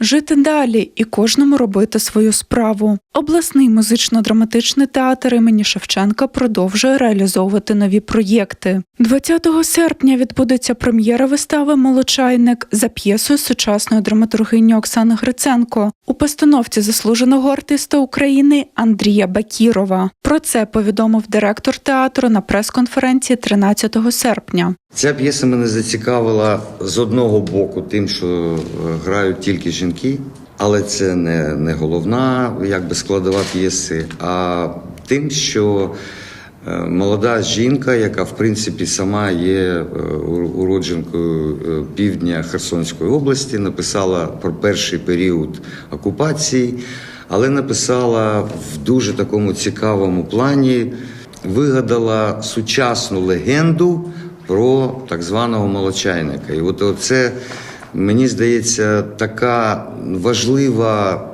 жити далі і кожному робити свою справу. Обласний музично-драматичний театр імені Шевченка продовжує реалізовувати нові проєкти. 20 серпня відбудеться прем'єра вистави Молочайник за п'єсою сучасної драматургині Оксани Гриценко у постановці заслуженого артиста України Андрія Бакірова. Про це повідомив директор театру на прес-конференції 13 серпня. Ця п'єса мене зацікавила з одного боку, тим, що е, грають тільки жінки, але це не, не головна якби, складова п'єси, а тим, що е, молода жінка, яка в принципі сама є е, уродженкою е, півдня Херсонської області, написала про перший період окупації, але написала в дуже такому цікавому плані, вигадала сучасну легенду про так званого молочайника. І от це, мені здається, така важлива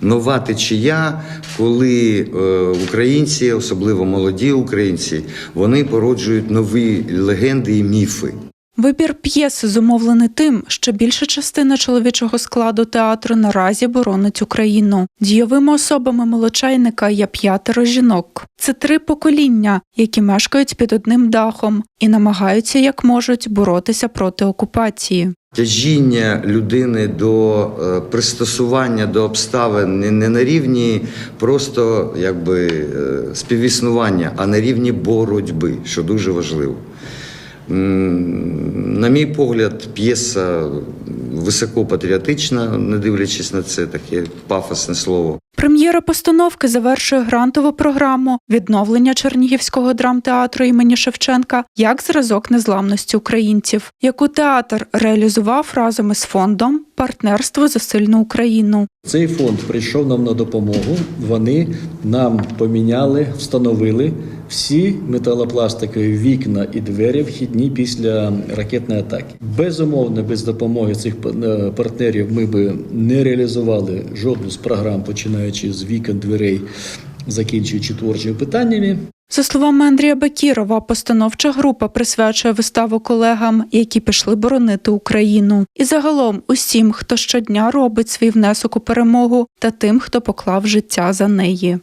нова течія, коли е, українці, особливо молоді українці, вони породжують нові легенди і міфи. Вибір п'єси зумовлений тим, що більша частина чоловічого складу театру наразі боронить Україну. Дійовими особами молочайника є п'ятеро жінок. Це три покоління, які мешкають під одним дахом і намагаються як можуть боротися проти окупації. Тяжіння людини до е, пристосування до обставин не, на рівні просто якби е, співіснування, а на рівні боротьби, що дуже важливо. На мій погляд, п'єса високопатріотична, не дивлячись на це таке пафосне слово. Прем'єра постановки завершує грантову програму відновлення Чернігівського драмтеатру імені Шевченка як зразок незламності українців, яку театр реалізував разом із фондом Партнерство за сильну Україну. Цей фонд прийшов нам на допомогу. Вони нам поміняли, встановили всі металопластикові вікна і двері вхідні після ракетної атаки. Безумовно, без допомоги цих е, партнерів ми би не реалізували жодну з програм, починаючи з вікон, дверей, закінчуючи творчими питаннями. За словами Андрія Бакірова, постановча група присвячує виставу колегам, які пішли боронити Україну, і загалом усім, хто щодня робить свій внесок у перемогу, та тим, хто поклав життя за неї.